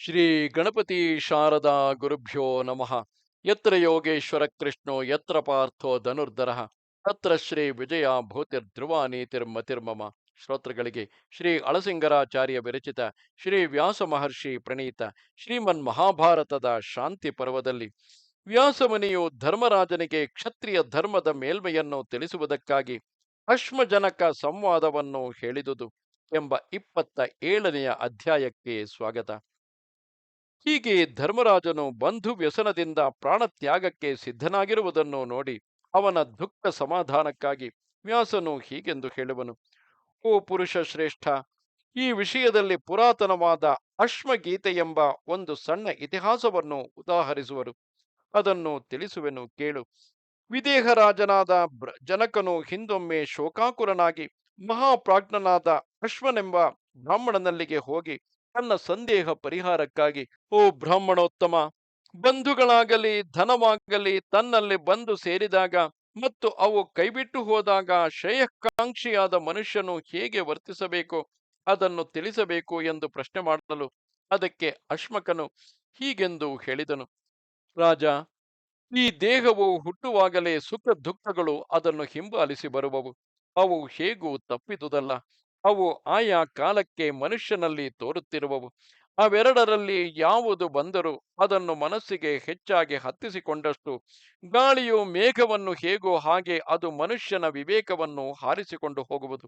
ಶ್ರೀ ಗಣಪತಿ ಶಾರದಾ ಗುರುಭ್ಯೋ ನಮಃ. ಯತ್ರ ಯೋಗೇಶ್ವರ ಕೃಷ್ಣೋ ಯತ್ರ ಪಾರ್ಥೋ ಧನುರ್ಧರ. ತತ್ರ ಶ್ರೀ ವಿಜಯ ಭೂತಿರ್ಧ್ರುವ ನೀತಿರ್ಮತಿರ್ಮಮ ಶ್ರೋತೃಗಳಿಗೆ ಶ್ರೀ ಅಳಸಿಂಗರಾಚಾರ್ಯ ವಿರಚಿತ ಶ್ರೀ ವ್ಯಾಸ ಮಹರ್ಷಿ ಪ್ರಣೀತ ಶ್ರೀಮನ್ ಮಹಾಭಾರತದ ಶಾಂತಿ ಪರ್ವದಲ್ಲಿ ವ್ಯಾಸಮುನಿಯು ಧರ್ಮರಾಜನಿಗೆ ಕ್ಷತ್ರಿಯ ಧರ್ಮದ ಮೇಲ್ಮೆಯನ್ನು ತಿಳಿಸುವುದಕ್ಕಾಗಿ ಅಶ್ಮಜನಕ ಸಂವಾದವನ್ನು ಹೇಳಿದುದು ಎಂಬ ಇಪ್ಪತ್ತ ಏಳನೆಯ ಅಧ್ಯಾಯಕ್ಕೆ ಸ್ವಾಗತ. ಹೀಗೆ ಧರ್ಮರಾಜನು ಬಂಧು ವ್ಯಸನದಿಂದ ಪ್ರಾಣತ್ಯಾಗಕ್ಕೆ ಸಿದ್ಧನಾಗಿರುವುದನ್ನು ನೋಡಿ ಅವನ ದುಃಖ ಸಮಾಧಾನಕ್ಕಾಗಿ ವ್ಯಾಸನು ಹೀಗೆಂದು ಹೇಳುವನು, ಓ ಪುರುಷ ಶ್ರೇಷ್ಠ, ಈ ವಿಷಯದಲ್ಲಿ ಪುರಾತನವಾದ ಅಶ್ವಗೀತೆ ಎಂಬ ಒಂದು ಸಣ್ಣ ಇತಿಹಾಸವನ್ನು ಉದಾಹರಿಸುವರು. ಅದನ್ನು ತಿಳಿಸುವೆನು ಕೇಳು. ವಿದೇಹರಾಜನಾದ ಬ್ರ- ಜನಕನು ಹಿಂದೊಮ್ಮೆ ಶೋಕಾಕುರನಾಗಿ ಮಹಾಪ್ರಾಜ್ಞನಾದ ಅಶ್ವನೆಂಬ ಬ್ರಾಹ್ಮಣನಲ್ಲಿಗೆ ಹೋಗಿ ತನ್ನ ಸಂದೇಹ ಪರಿಹಾರಕ್ಕಾಗಿ, ಓ ಬ್ರಾಹ್ಮಣೋತ್ತಮ, ಬಂಧುಗಳಾಗಲಿ, ಧನವಾಗಲಿ, ತನ್ನಲ್ಲಿ ಬಂದು ಸೇರಿದಾಗ ಮತ್ತು ಅವು ಕೈಬಿಟ್ಟು ಹೋದಾಗ ಶ್ರೇಯಕಾಂಕ್ಷಿಯಾದ ಮನುಷ್ಯನು ಹೇಗೆ ವರ್ತಿಸಬೇಕು, ಅದನ್ನು ತಿಳಿಸಬೇಕು ಎಂದು ಪ್ರಶ್ನೆ ಮಾಡಲು ಅದಕ್ಕೆ ಅಶ್ಮಕನು ಹೀಗೆಂದು ಹೇಳಿದನು. ರಾಜ, ಈ ದೇಹವು ಹುಟ್ಟುವಾಗಲೇ ಸುಖ ದುಃಖಗಳು ಅದನ್ನು ಹಿಂಬಾಲಿಸಿ ಬರುವವು. ಅವು ಹೇಗೂ ತಪ್ಪಿದುದಲ್ಲ. ಅವು ಆಯಾ ಕಾಲಕ್ಕೆ ಮನುಷ್ಯನಲ್ಲಿ ತೋರುತ್ತಿರುವವು. ಅವೆರಡರಲ್ಲಿ ಯಾವುದು ಬಂದರೂ ಅದನ್ನು ಮನಸ್ಸಿಗೆ ಹೆಚ್ಚಾಗಿ ಹತ್ತಿಸಿಕೊಂಡಷ್ಟು, ಗಾಳಿಯು ಮೇಘವನ್ನು ಹೇಗೋ ಹಾಗೆ ಅದು ಮನುಷ್ಯನ ವಿವೇಕವನ್ನು ಹಾರಿಸಿಕೊಂಡು ಹೋಗುವುದು.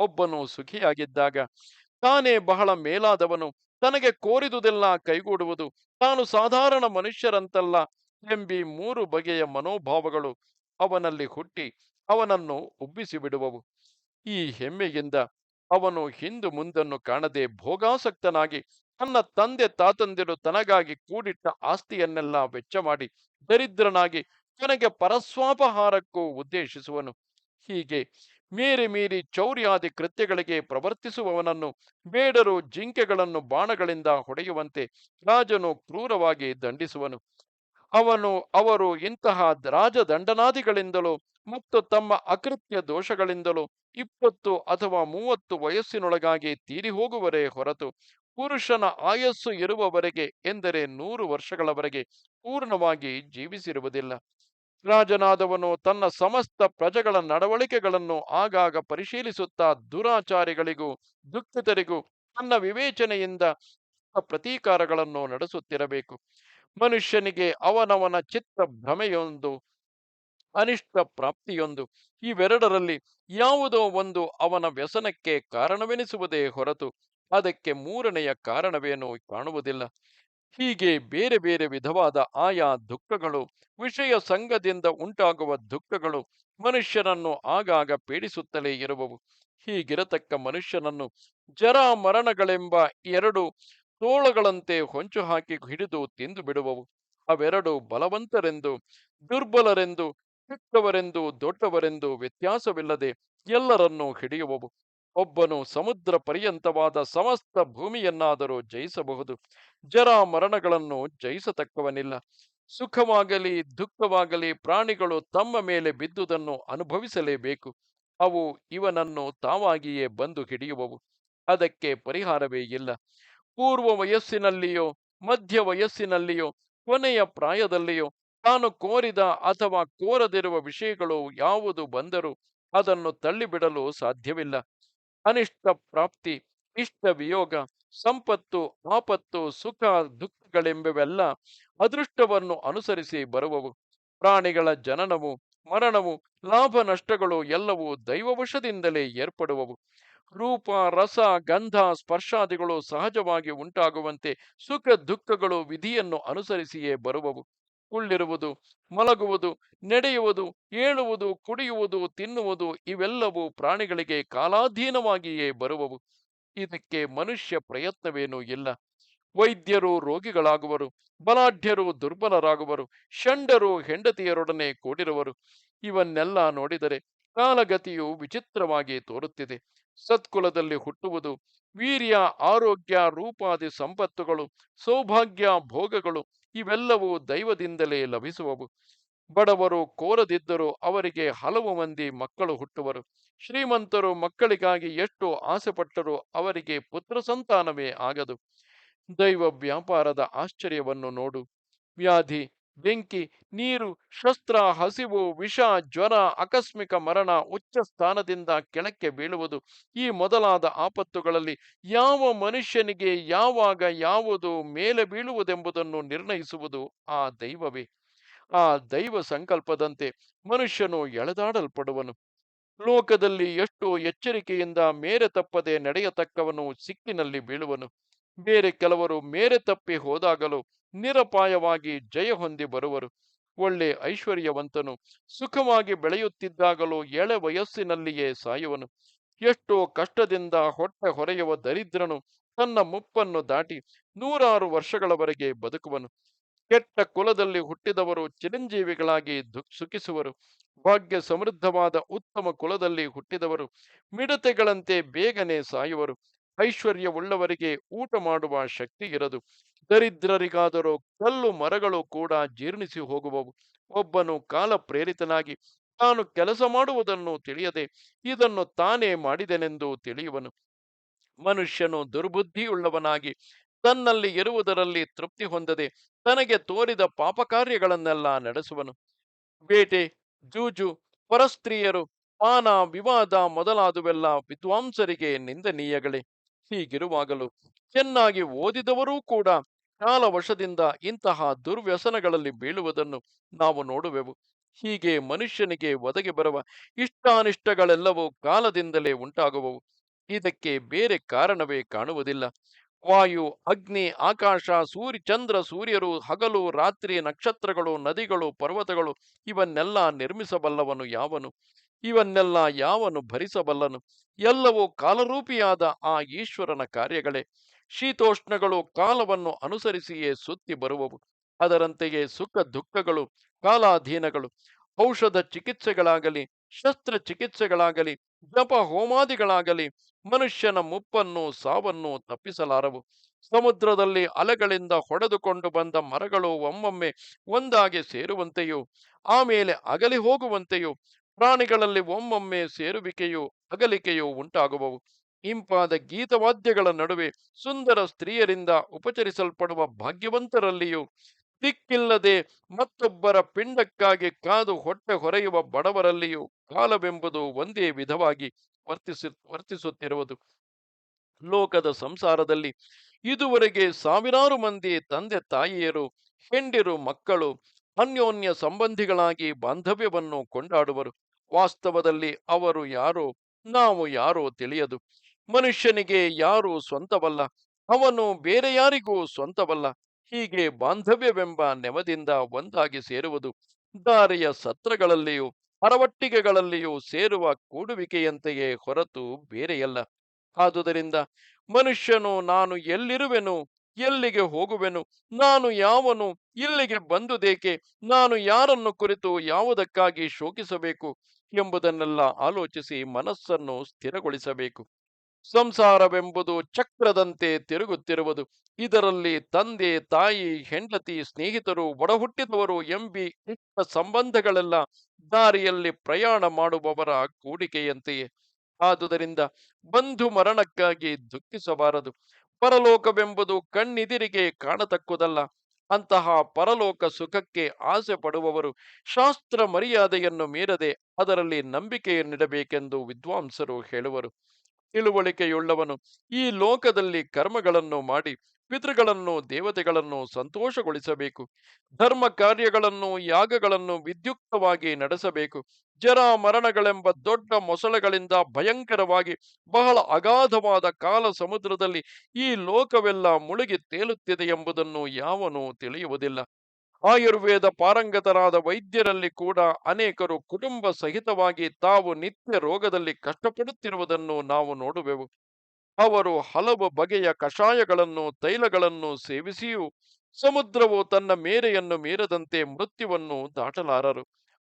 ಒಬ್ಬನು ಸುಖಿಯಾಗಿದ್ದಾಗ ತಾನೇ ಬಹಳ ಮೇಲಾದವನು, ತನಗೆ ಕೋರಿದುದೆಲ್ಲ ಕೈಗೂಡುವುದು, ತಾನು ಸಾಧಾರಣ ಮನುಷ್ಯರಂತಲ್ಲ ಎಂಬಿ ಮೂರು ಬಗೆಯ ಮನೋಭಾವಗಳು ಅವನಲ್ಲಿ ಹುಟ್ಟಿ ಅವನನ್ನು ಉಬ್ಬಿಸಿ ಬಿಡುವವು ಈ ಹೆಮ್ಮೆಯಿಂದ ಅವನು ಹಿಂದು ಮುಂದನ್ನು ಕಾಣದೆ ಭೋಗಾಸಕ್ತನಾಗಿ ತನ್ನ ತಂದೆ ತಾತಂದಿರು ತನಗಾಗಿ ಕೂಡಿಟ್ಟ ಆಸ್ತಿಯನ್ನೆಲ್ಲ ವೆಚ್ಚ ಮಾಡಿ ದರಿದ್ರನಾಗಿ ಕೊನೆಗೆ ಪರಸ್ವಾಪಹಾರಕ್ಕೂ ಉದ್ದೇಶಿಸುವನು. ಹೀಗೆ ಮೀರಿ ಮೀರಿ ಚೌರ್ಯಾದಿ ಕೃತ್ಯಗಳಿಗೆ ಪ್ರವರ್ತಿಸುವವನನ್ನು ಬೇಡರು ಜಿಂಕೆಗಳನ್ನು ಬಾಣಗಳಿಂದ ಹೊಡೆಯುವಂತೆ ರಾಜನು ಕ್ರೂರವಾಗಿ ದಂಡಿಸುವನು. ಅವನು, ಅವರು ಇಂತಹ ರಾಜದಂಡನಾದಿಗಳಿಂದಲೂ ಮತ್ತು ತಮ್ಮ ಅಕೃತ್ಯ ದೋಷಗಳಿಂದಲೂ ಇಪ್ಪತ್ತು ಅಥವಾ ಮೂವತ್ತು ವಯಸ್ಸಿನೊಳಗಾಗಿ ತೀರಿ ಹೋಗುವರೇ ಹೊರತು ಪುರುಷನ ಆಯಸ್ಸು ಇರುವವರೆಗೆ ಎಂದರೆ ನೂರು ವರ್ಷಗಳವರೆಗೆ ಪೂರ್ಣವಾಗಿ ಜೀವಿಸಿರುವುದಿಲ್ಲ. ರಾಜನಾದವನು ತನ್ನ ಸಮಸ್ತ ಪ್ರಜೆಗಳ ನಡವಳಿಕೆಗಳನ್ನು ಆಗಾಗ ಪರಿಶೀಲಿಸುತ್ತಾ ದುರಾಚಾರಿಗಳಿಗೂ, ದುಃಖಿತರಿಗೂ ತನ್ನ ವಿವೇಚನೆಯಿಂದ ಪ್ರತೀಕಾರಗಳನ್ನು ನಡೆಸುತ್ತಿರಬೇಕು. ಮನುಷ್ಯನಿಗೆ ಅವನವನ ಚಿತ್ತ ಭ್ರಮೆಯೊಂದು, ಅನಿಷ್ಟ ಪ್ರಾಪ್ತಿಯೊಂದು, ಇವೆರಡರಲ್ಲಿ ಯಾವುದೋ ಒಂದು ಅವನ ವ್ಯಸನಕ್ಕೆ ಕಾರಣವೆನಿಸುವುದೇ ಹೊರತು ಅದಕ್ಕೆ ಮೂರನೆಯ ಕಾರಣವೇನು ಕಾಣುವುದಿಲ್ಲ. ಹೀಗೆ ಬೇರೆ ಬೇರೆ ವಿಧವಾದ ಆಯಾ ದುಃಖಗಳು, ವಿಷಯ ಸಂಘದಿಂದ ಉಂಟಾಗುವ ದುಃಖಗಳು ಮನುಷ್ಯನನ್ನು ಆಗಾಗ ಪೀಡಿಸುತ್ತಲೇ ಇರುವವು. ಹೀಗಿರತಕ್ಕ ಮನುಷ್ಯನನ್ನು ಜರ ಮರಣಗಳೆಂಬ ಎರಡು ತೋಳಗಳಂತೆ ಹೊಂಚು ಹಾಕಿ ಹಿಡಿದು ತಿಂದು ಬಿಡುವವು. ಅವೆರಡು ಬಲವಂತರೆಂದು, ದುರ್ಬಲರೆಂದು ಚಿಕ್ಕವರೆಂದು ದೊಡ್ಡವರೆಂದು ವ್ಯತ್ಯಾಸವಿಲ್ಲದೆ ಎಲ್ಲರನ್ನೂ ಹಿಡಿಯುವವು. ಒಬ್ಬನು ಸಮುದ್ರ ಪರ್ಯಂತವಾದ ಸಮಸ್ತ ಭೂಮಿಯನ್ನಾದರೂ ಜಯಿಸಬಹುದು. ಜರ ಮರಣಗಳನ್ನು ಜಯಿಸತಕ್ಕವನಿಲ್ಲ. ಸುಖವಾಗಲಿ, ದುಃಖವಾಗಲಿ ಪ್ರಾಣಿಗಳು ತಮ್ಮ ಮೇಲೆ ಬಿದ್ದುದನ್ನು ಅನುಭವಿಸಲೇಬೇಕು. ಅವು ಇವನನ್ನು ತಾವಾಗಿಯೇ ಬಂದು ಹಿಡಿಯುವವು. ಅದಕ್ಕೆ ಪರಿಹಾರವೇ ಇಲ್ಲ. ಪೂರ್ವ ವಯಸ್ಸಿನಲ್ಲಿಯೋ, ಮಧ್ಯ ವಯಸ್ಸಿನಲ್ಲಿಯೋ, ಕೊನೆಯ ಪ್ರಾಯದಲ್ಲಿಯೋ, ತಾನು ಕೋರಿದ ಅಥವಾ ಕೋರದಿರುವ ವಿಷಯಗಳು ಯಾವುದು ಬಂದರೂ ಅದನ್ನು ತಳ್ಳಿಬಿಡಲು ಸಾಧ್ಯವಿಲ್ಲ. ಅನಿಷ್ಟ ಪ್ರಾಪ್ತಿ, ಇಷ್ಟ ವಿಯೋಗ, ಸಂಪತ್ತು, ಆಪತ್ತು, ಸುಖ, ದುಃಖಗಳೆಂಬವೆಲ್ಲ ಅದೃಷ್ಟವನ್ನು ಅನುಸರಿಸಿ ಬರುವವು. ಪ್ರಾಣಿಗಳ ಜನನವು, ಮರಣವು ಲಾಭ ನಷ್ಟಗಳು ಎಲ್ಲವೂ ದೈವವಶದಿಂದಲೇ ಏರ್ಪಡುವವು. ರೂಪ, ರಸ, ಗಂಧ, ಸ್ಪರ್ಶಾದಿಗಳು ಸಹಜವಾಗಿ ಉಂಟಾಗುವಂತೆ ಸುಖ ದುಃಖಗಳು ವಿಧಿಯನ್ನು ಅನುಸರಿಸಿಯೇ ಬರುವವು. ಕುಳ್ಳಿರುವುದು, ಮಲಗುವುದು, ನಡೆಯುವುದು, ಏಳುವುದು, ಕುಡಿಯುವುದು, ತಿನ್ನುವುದು ಇವೆಲ್ಲವೂ ಪ್ರಾಣಿಗಳಿಗೆ ಕಾಲಾಧೀನವಾಗಿಯೇ ಬರುವವು. ಇದಕ್ಕೆ ಮನುಷ್ಯ ಪ್ರಯತ್ನವೇನೂ ಇಲ್ಲ. ವೈದ್ಯರು ರೋಗಿಗಳಾಗುವರು, ಬಲಾಢ್ಯರು ದುರ್ಬಲರಾಗುವರು, ಷಂಡರು ಹೆಂಡತಿಯರೊಡನೆ ಕೂಡಿರುವರು. ಇವನ್ನೆಲ್ಲ ನೋಡಿದರೆ ಕಾಲಗತಿಯು ವಿಚಿತ್ರವಾಗಿ ತೋರುತ್ತಿದೆ. ಸತ್ಕುಲದಲ್ಲಿ ಹುಟ್ಟುವುದು, ವೀರ್ಯ, ಆರೋಗ್ಯ, ರೂಪಾದಿ ಸಂಪತ್ತುಗಳು, ಸೌಭಾಗ್ಯ, ಭೋಗಗಳು, ಇವೆಲ್ಲವೂ ದೈವದಿಂದಲೇ ಲಭಿಸುವವು. ಬಡವರು ಕೋರದಿದ್ದರೂ ಅವರಿಗೆ ಹಲವು ಮಂದಿ ಮಕ್ಕಳು ಹುಟ್ಟುವರು. ಶ್ರೀಮಂತರು ಮಕ್ಕಳಿಗಾಗಿ ಎಷ್ಟು ಆಸೆಪಟ್ಟರೂ ಅವರಿಗೆ ಪುತ್ರ ಸಂತಾನವೇ ಆಗದು. ದೈವ ವ್ಯಾಪಾರದ ಆಶ್ಚರ್ಯವನ್ನು ನೋಡು. ವ್ಯಾಧಿ ಬೆಂಕಿ, ನೀರು, ಶಸ್ತ್ರ, ಹಸಿವು, ವಿಷ, ಜ್ವರ, ಆಕಸ್ಮಿಕ ಮರಣ, ಉಚ್ಚ ಸ್ಥಾನದಿಂದ ಕೆಳಕ್ಕೆ ಬೀಳುವುದು. ಈ ಮೊದಲಾದ ಆಪತ್ತುಗಳಲ್ಲಿ ಯಾವ ಮನುಷ್ಯನಿಗೆ ಯಾವಾಗ ಯಾವುದು ಮೇಲೆ ಬೀಳುವುದೆಂಬುದನ್ನು ನಿರ್ಣಯಿಸುವುದು ಆ ದೈವವೇ. ಆ ದೈವ ಸಂಕಲ್ಪದಂತೆ ಮನುಷ್ಯನು ಎಳೆದಾಡಲ್ಪಡುವನು. ಲೋಕದಲ್ಲಿ ಎಷ್ಟು ಎಚ್ಚರಿಕೆಯಿಂದ ಮೇರೆ ತಪ್ಪದೆ ನಡೆಯತಕ್ಕವನು ಸಿಕ್ಕಿನಲ್ಲಿ ಬೀಳುವನು. ಬೇರೆ ಕೆಲವರು ಮೇರೆ ತಪ್ಪಿ ಹೋದಾಗಲೂ ನಿರಪಾಯವಾಗಿ ಜಯ ಹೊಂದಿ ಬರುವರು. ಒಳ್ಳೆ ಐಶ್ವರ್ಯವಂತನು ಸುಖವಾಗಿ ಬೆಳೆಯುತ್ತಿದ್ದಾಗಲೂ ಎಳೆ ವಯಸ್ಸಿನಲ್ಲಿಯೇ ಸಾಯುವನು. ಎಷ್ಟೋ ಕಷ್ಟದಿಂದ ಹೊಟ್ಟೆ ಹೊರೆಯುವ ದರಿದ್ರನು ತನ್ನ ಮುಪ್ಪನ್ನು ದಾಟಿ ನೂರಾರು ವರ್ಷಗಳವರೆಗೆ ಬದುಕುವನು. ಕೆಟ್ಟ ಕುಲದಲ್ಲಿ ಹುಟ್ಟಿದವರು ಚಿರಂಜೀವಿಗಳಾಗಿ ಸುಖಿಸುವರು. ಭಾಗ್ಯ ಸಮೃದ್ಧವಾದ ಉತ್ತಮ ಕುಲದಲ್ಲಿ ಹುಟ್ಟಿದವರು ಮಿಡತೆಗಳಂತೆ ಬೇಗನೆ ಸಾಯುವರು. ಐಶ್ವರ್ಯವುಳ್ಳವರಿಗೆ ಊಟ ಮಾಡುವ ಶಕ್ತಿ ಇರದು. ದರಿದ್ರರಿಗಾದರೂ ಕಲ್ಲು ಮರಗಳು ಕೂಡ ಜೀರ್ಣಿಸಿ ಹೋಗುವವು. ಒಬ್ಬನು ಕಾಲ ಪ್ರೇರಿತನಾಗಿ ತಾನು ಕೆಲಸ ಮಾಡುವುದನ್ನು ತಿಳಿಯದೆ ಇದನ್ನು ತಾನೇ ಮಾಡಿದೆನೆಂದು ತಿಳಿಯುವನು. ಮನುಷ್ಯನು ದುರ್ಬುದ್ಧಿಯುಳ್ಳವನಾಗಿ ತನ್ನಲ್ಲಿ ಇರುವುದರಲ್ಲಿ ತೃಪ್ತಿ ಹೊಂದದೆ ತನಗೆ ತೋರಿದ ಪಾಪ ಕಾರ್ಯಗಳನ್ನೆಲ್ಲ ನಡೆಸುವನು. ಬೇಟೆ, ಜೂಜು, ಪರಸ್ತ್ರೀಯರು, ಪಾನ, ವಿವಾದ ಮೊದಲಾದುವೆಲ್ಲ ವಿದ್ವಾಂಸರಿಗೆ ನಿಂದನೀಯಗಳೇ. ಹೀಗಿರುವಾಗಲೂ ಚೆನ್ನಾಗಿ ಓದಿದವರೂ ಕೂಡ ಕಾಲವಶದಿಂದ ಇಂತಹ ದುರ್ವ್ಯಸನಗಳಲ್ಲಿ ಬೀಳುವುದನ್ನು ನಾವು ನೋಡುವೆವು. ಹೀಗೆ ಮನುಷ್ಯನಿಗೆ ಒದಗಿ ಬರುವ ಇಷ್ಟಾನಿಷ್ಟಗಳೆಲ್ಲವೂ ಕಾಲದಿಂದಲೇ ಉಂಟಾಗುವವು. ಇದಕ್ಕೆ ಬೇರೆ ಕಾರಣವೇ ಕಾಣುವುದಿಲ್ಲ. ವಾಯು, ಅಗ್ನಿ, ಆಕಾಶ, ಸೂರ್ಯ, ಚಂದ್ರ, ಸೂರ್ಯರು, ಹಗಲು, ರಾತ್ರಿ, ನಕ್ಷತ್ರಗಳು, ನದಿಗಳು, ಪರ್ವತಗಳು ಇವನ್ನೆಲ್ಲ ನಿರ್ಮಿಸಬಲ್ಲವನು ಯಾವನು? ಇವನ್ನೆಲ್ಲ ಯಾವನು ಭರಿಸಬಲ್ಲನು? ಎಲ್ಲವೂ ಕಾಲರೂಪಿಯಾದ ಆ ಈಶ್ವರನ ಕಾರ್ಯಗಳೇ. ಶೀತೋಷ್ಣಗಳು ಕಾಲವನ್ನು ಅನುಸರಿಸಿಯೇ ಸುತ್ತಿ ಬರುವವು. ಅದರಂತೆಯೇ ಸುಖ ದುಃಖಗಳು, ಕಾಲಾಧೀನಗಳು. ಔಷಧ ಚಿಕಿತ್ಸೆಗಳಾಗಲಿ, ಶಸ್ತ್ರ ಚಿಕಿತ್ಸೆಗಳಾಗಲಿ, ಜಪ ಹೋಮಾದಿಗಳಾಗಲಿ, ಮನುಷ್ಯನ ಮುಪ್ಪನ್ನು ಸಾವನ್ನು ತಪ್ಪಿಸಲಾರವು. ಸಮುದ್ರದಲ್ಲಿ ಅಲೆಗಳಿಂದ ಹೊಡೆದುಕೊಂಡು ಬಂದ ಮರಗಳು ಒಮ್ಮೊಮ್ಮೆ ಒಂದಾಗಿ ಸೇರುವಂತೆಯೂ ಆಮೇಲೆ ಅಗಲಿ ಹೋಗುವಂತೆಯೂ ಪ್ರಾಣಿಗಳಲ್ಲಿ ಒಮ್ಮೊಮ್ಮೆ ಸೇರುವಿಕೆಯೂ ಅಗಲಿಕೆಯೂ ಉಂಟಾಗುವವು. ಇಂಪಾದ ಗೀತವಾದ್ಯಗಳ ನಡುವೆ ಸುಂದರ ಸ್ತ್ರೀಯರಿಂದ ಉಪಚರಿಸಲ್ಪಡುವ ಭಾಗ್ಯವಂತರಲ್ಲಿಯೂ, ದಿಕ್ಕಿಲ್ಲದೆ ಮತ್ತೊಬ್ಬರ ಪಿಂಡಕ್ಕಾಗಿ ಕಾದು ಹೊಟ್ಟೆ ಹೊರೆಯುವ ಬಡವರಲ್ಲಿಯೂ ಕಾಲವೆಂಬುದು ಒಂದೇ ವಿಧವಾಗಿ ವರ್ತಿಸಿ, ವರ್ತಿಸುತ್ತಿರುವುದು. ಲೋಕದ ಸಂಸಾರದಲ್ಲಿ ಇದುವರೆಗೆ ಸಾವಿರಾರು ಮಂದಿ ತಂದೆ ತಾಯಿಯರು, ಹೆಂಡಿರು ಮಕ್ಕಳು, ಅನ್ಯೋನ್ಯ ಸಂಬಂಧಿಗಳಾಗಿ ಬಾಂಧವ್ಯವನ್ನು ಕೊಂಡಾಡುವರು. ವಾಸ್ತವದಲ್ಲಿ ಅವರು ಯಾರೋ? ನಾವು ಯಾರೋ ತಿಳಿಯದು. ಮನುಷ್ಯನಿಗೆ ಯಾರೂ ಸ್ವಂತವಲ್ಲ. ಅವನು ಬೇರೆ ಯಾರಿಗೂ ಸ್ವಂತವಲ್ಲ. ಹೀಗೆ ಬಾಂಧವ್ಯವೆಂಬ ನೆವದಿಂದ ಒಂದಾಗಿ ಸೇರುವುದು, ದಾರಿಯ ಸತ್ರಗಳಲ್ಲಿಯೂ, ಅರವಟ್ಟಿಗೆಗಳಲ್ಲಿಯೂ ಸೇರುವ ಕೂಡುವಿಕೆಯಂತೆಯೇ ಹೊರತು ಬೇರೆಯಲ್ಲ. ಆದುದರಿಂದ ಮನುಷ್ಯನು ನಾನು ಎಲ್ಲಿರುವೆನು? ಎಲ್ಲಿಗೆ ಹೋಗುವೆನು? ನಾನು ಯಾವನು? ಇಲ್ಲಿಗೆ ಬಂದುದೇಕೆ? ನಾನು ಯಾರನ್ನು ಕುರಿತು ಯಾವುದಕ್ಕಾಗಿ ಶೋಕಿಸಬೇಕು? ಎಂಬುದನ್ನೆಲ್ಲ ಆಲೋಚಿಸಿ ಮನಸ್ಸನ್ನು ಸ್ಥಿರಗೊಳಿಸಬೇಕು. ಸಂಸಾರವೆಂಬುದು ಚಕ್ರದಂತೆ ತಿರುಗುತ್ತಿರುವುದು. ಇದರಲ್ಲಿ ತಂದೆ, ತಾಯಿ, ಹೆಂಡತಿ, ಸ್ನೇಹಿತರು, ಒಡಹುಟ್ಟಿದವರು ಎಂಬಿ ಇಷ್ಟ ಸಂಬಂಧಗಳೆಲ್ಲ ದಾರಿಯಲ್ಲಿ ಪ್ರಯಾಣ ಮಾಡುವವರ ಕೂಡಿಕೆಯಂತೆಯೇ. ಆದುದರಿಂದ ಬಂಧು ಮರಣಕ್ಕಾಗಿ ದುಃಖಿಸಬಾರದು. ಪರಲೋಕವೆಂಬುದು ಕಣ್ಣಿದಿರಿಗೆ ಕಾಣತಕ್ಕುದಲ್ಲ. ಅಂತಹ ಪರಲೋಕ ಸುಖಕ್ಕೆ ಆಸೆ ಪಡುವವರು ಶಾಸ್ತ್ರ ಮರ್ಯಾದೆಯನ್ನು ಮೀರದೆ ಅದರಲ್ಲಿ ನಂಬಿಕೆಯನ್ನಿಡಬೇಕೆಂದು ವಿದ್ವಾಂಸರು ಹೇಳುವರು. ತಿಳುವಳಿಕೆಯುಳ್ಳವನು ಈ ಲೋಕದಲ್ಲಿ ಕರ್ಮಗಳನ್ನು ಮಾಡಿ ಪಿತೃಗಳನ್ನು, ದೇವತೆಗಳನ್ನು ಸಂತೋಷಗೊಳಿಸಬೇಕು. ಧರ್ಮ ಕಾರ್ಯಗಳನ್ನು, ಯಾಗಗಳನ್ನು ವಿದ್ಯುಕ್ತವಾಗಿ ನಡೆಸಬೇಕು. ಜರ ಮರಣಗಳೆಂಬ ದೊಡ್ಡ ಮೊಸಳೆಗಳಿಂದ ಭಯಂಕರವಾಗಿ ಬಹಳ ಅಗಾಧವಾದ ಕಾಲ ಸಮುದ್ರದಲ್ಲಿ ಈ ಲೋಕವೆಲ್ಲ ಮುಳುಗಿ ತೇಲುತ್ತಿದೆ ಎಂಬುದನ್ನು ಯಾವನೂ ತಿಳಿಯುವುದಿಲ್ಲ. ಆಯುರ್ವೇದ ಪಾರಂಗತರಾದ ವೈದ್ಯರಲ್ಲಿ ಕೂಡ ಅನೇಕರು ಕುಟುಂಬ ಸಹಿತವಾಗಿ ತಾವು ನಿತ್ಯ ರೋಗದಲ್ಲಿ ಕಷ್ಟಪಡುತ್ತಿರುವುದನ್ನು ನಾವು ನೋಡುವೆವು. ಅವರು ಹಲವು ಬಗೆಯ ಕಷಾಯಗಳನ್ನು, ತೈಲಗಳನ್ನು ಸೇವಿಸಿಯೂ ಸಮುದ್ರವು ತನ್ನ ಮೇರೆಯನ್ನು ಮೀರದಂತೆ ಮೃತ್ಯುವನ್ನು ದಾಟಲಾರರು.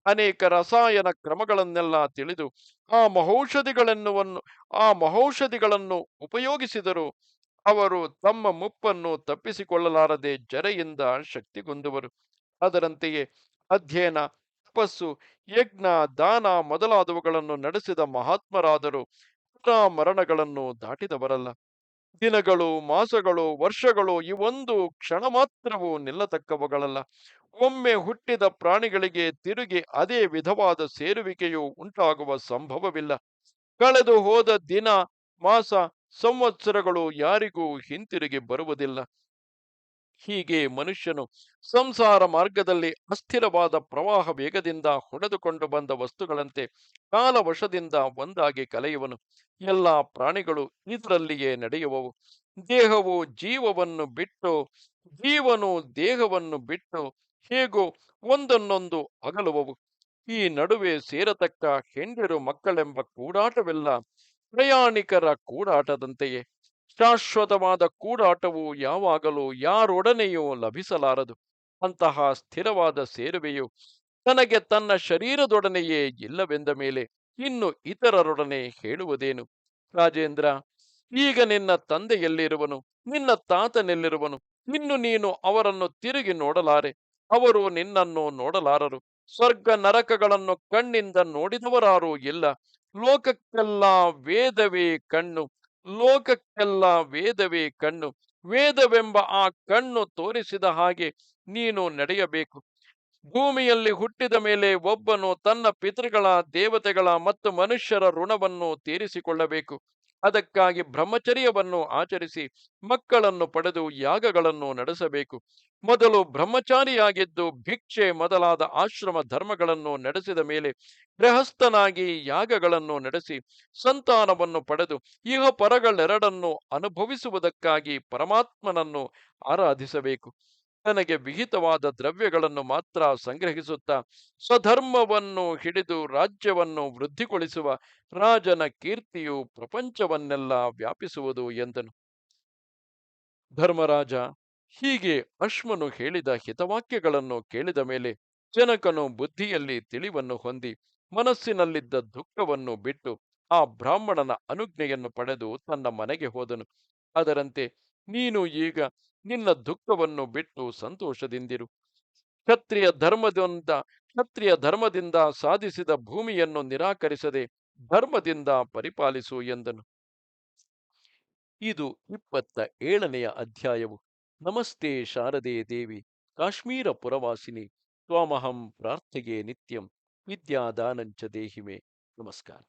ಅನೇಕ ರಸಾಯನ ಕ್ರಮಗಳನ್ನೆಲ್ಲ ತಿಳಿದು ಆ ಮಹೌಷಧಿಗಳೆನ್ನುವನ್ನು, ಆ ಮಹೌಷಧಿಗಳನ್ನು ಉಪಯೋಗಿಸಿದರು ಅವರು ತಮ್ಮ ಮುಪ್ಪನ್ನು ತಪ್ಪಿಸಿಕೊಳ್ಳಲಾರದೆ ಜರೆಯಿಂದ ಶಕ್ತಿಗೊಂದುವರು ಅದರಂತೆಯೇ ಅಧ್ಯಯನ, ತಪಸ್ಸು, ಯಜ್ಞ, ದಾನ ಮೊದಲಾದವುಗಳನ್ನು ನಡೆಸಿದ ಮಹಾತ್ಮರಾದರು. ಮರಣಗಳನ್ನು ದಾಟಿದವರಲ್ಲ. ದಿನಗಳು, ಮಾಸಗಳು, ವರ್ಷಗಳು ಇವೊಂದು ಕ್ಷಣ ಮಾತ್ರವೂ ನಿಲ್ಲತಕ್ಕವುಗಳಲ್ಲ. ಒಮ್ಮೆ ಹುಟ್ಟಿದ ಪ್ರಾಣಿಗಳಿಗೆ ತಿರುಗಿ ಅದೇ ವಿಧವಾದ ಸೇರುವಿಕೆಯು ಉಂಟಾಗುವ ಸಂಭವವಿಲ್ಲ. ಕಳೆದು ಹೋದ ದಿನ, ಮಾಸ, ಸಂವತ್ಸರಗಳು ಯಾರಿಗೂ ಹಿಂತಿರುಗಿ ಬರುವುದಿಲ್ಲ. ಹೀಗೆ ಮನುಷ್ಯನು ಸಂಸಾರ ಮಾರ್ಗದಲ್ಲಿ ಅಸ್ಥಿರವಾದ ಪ್ರವಾಹ ವೇಗದಿಂದ ಹೊಡೆದುಕೊಂಡು ಬಂದ ವಸ್ತುಗಳಂತೆ ಕಾಲವಶದಿಂದ ಒಂದಾಗಿ ಕಲೆಯುವನು. ಎಲ್ಲ ಪ್ರಾಣಿಗಳು ಇದರಲ್ಲಿಯೇ ನಡೆಯುವವು. ದೇಹವು ಜೀವವನ್ನು ಬಿಟ್ಟು, ಜೀವನು ದೇಹವನ್ನು ಬಿಟ್ಟು ಹೇಗೋ ಒಂದನ್ನೊಂದು ಅಗಲುವವು. ಈ ನಡುವೆ ಸೇರತಕ್ಕ ಹೆಂಡಿರು ಮಕ್ಕಳೆಂಬ ಕೂಡಾಟವೆಲ್ಲ. ಪ್ರಯಾಣಿಕರ ಕೂಡಾಟದಂತೆಯೇ. ಶಾಶ್ವತವಾದ ಕೂಡಾಟವು ಯಾವಾಗಲೂ ಯಾರೊಡನೆಯೂ ಲಭಿಸಲಾರದು. ಅಂತಹ ಸ್ಥಿರವಾದ ಸೇರುವೆಯು ತನಗೆ ತನ್ನ ಶರೀರದೊಡನೆಯೇ ಇಲ್ಲವೆಂದ ಮೇಲೆ ಇನ್ನು ಇತರರೊಡನೆ ಹೇಳುವುದೇನು? ರಾಜೇಂದ್ರ, ಈಗ ನಿನ್ನ ತಂದೆಯಲ್ಲಿರುವನು, ನಿನ್ನ ತಾತನೆಲ್ಲಿರುವನು, ಇನ್ನು ನೀನು ಅವರನ್ನು ತಿರುಗಿ ನೋಡಲಾರೆ. ಅವರು ನಿನ್ನನ್ನು ನೋಡಲಾರರು. ಸ್ವರ್ಗ ನರಕಗಳನ್ನು ಕಣ್ಣಿಂದ ನೋಡಿದವರಾರೂ ಇಲ್ಲ. ಲೋಕಕ್ಕೆಲ್ಲ ವೇದವೇ ಕಣ್ಣು. ಲೋಕಕ್ಕೆಲ್ಲ ವೇದವೇ ಕಣ್ಣು. ವೇದವೆಂಬ ಆ ಕಣ್ಣು ತೋರಿಸಿದ ಹಾಗೆ ನೀನು ನಡೆಯಬೇಕು. ಭೂಮಿಯಲ್ಲಿ ಹುಟ್ಟಿದ ಮೇಲೆ ಒಬ್ಬನು ತನ್ನ ಪಿತೃಗಳ, ದೇವತೆಗಳ ಮತ್ತು ಮನುಷ್ಯರ ಋಣವನ್ನು ತೀರಿಸಿಕೊಳ್ಳಬೇಕು. ಅದಕ್ಕಾಗಿ ಬ್ರಹ್ಮಚರ್ಯವನ್ನು ಆಚರಿಸಿ ಮಕ್ಕಳನ್ನು ಪಡೆದು ಯಾಗಗಳನ್ನು ನಡೆಸಬೇಕು. ಮೊದಲು ಬ್ರಹ್ಮಚಾರಿಯಾಗಿದ್ದು ಭಿಕ್ಷೆ ಮೊದಲಾದ ಆಶ್ರಮ ಧರ್ಮಗಳನ್ನು ನಡೆಸಿದ ಮೇಲೆ ಗೃಹಸ್ಥನಾಗಿ ಯಾಗಗಳನ್ನು ನಡೆಸಿ ಸಂತಾನವನ್ನು ಪಡೆದು ಇಹ ಪರಗಳೆರಡನ್ನು ಅನುಭವಿಸುವುದಕ್ಕಾಗಿ ಪರಮಾತ್ಮನನ್ನು ಆರಾಧಿಸಬೇಕು. ತನಗೆ ವಿಹಿತವಾದ ದ್ರವ್ಯಗಳನ್ನು ಮಾತ್ರ ಸಂಗ್ರಹಿಸುತ್ತಾ ಸ್ವಧರ್ಮವನ್ನು ಹಿಡಿದು ರಾಜ್ಯವನ್ನು ವೃದ್ಧಿಗೊಳಿಸುವ ರಾಜನ ಕೀರ್ತಿಯು ಪ್ರಪಂಚವನ್ನೆಲ್ಲ ವ್ಯಾಪಿಸುವುದು ಎಂದನು. ಧರ್ಮರಾಜ ಹೀಗೆ ಅಶ್ವನು ಹೇಳಿದ ಹಿತವಾಕ್ಯಗಳನ್ನು ಕೇಳಿದ ಮೇಲೆ ಜನಕನು ಬುದ್ಧಿಯಲ್ಲಿ ತಿಳಿವನ್ನು ಹೊಂದಿ ಮನಸ್ಸಿನಲ್ಲಿದ್ದ ದುಃಖವನ್ನು ಬಿಟ್ಟು ಆ ಬ್ರಾಹ್ಮಣನ ಅನುಜ್ಞೆಯನ್ನು ಪಡೆದು ತನ್ನ ಮನೆಗೆ ಹೋದನು. ಅದರಂತೆ ನೀನು ಈಗ ನಿನ್ನ ದುಃಖವನ್ನು ಬಿಟ್ಟು ಸಂತೋಷದಿಂದಿರು. ಕ್ಷತ್ರಿಯ ಧರ್ಮದಿಂದ ಕ್ಷತ್ರಿಯ ಧರ್ಮದಿಂದ ಸಾಧಿಸಿದ ಭೂಮಿಯನ್ನು ನಿರಾಕರಿಸದೆ ಧರ್ಮದಿಂದ ಪರಿಪಾಲಿಸು ಎಂದನು. ಇದು ಇಪ್ಪತ್ತ ಏಳನೆಯ ಅಧ್ಯಾಯವು. ನಮಸ್ತೆ ಶಾರದೆ ದೇವಿ, ಕಾಶ್ಮೀರ ಪುರವಾಸಿನಿ, ತ್ವಾಮಹಂ ಪ್ರಾರ್ಥೆಗೆ ನಿತ್ಯಂ, ವಿದ್ಯಾದಾನಂಚ ದೇಹಿಮೆ. ನಮಸ್ಕಾರ.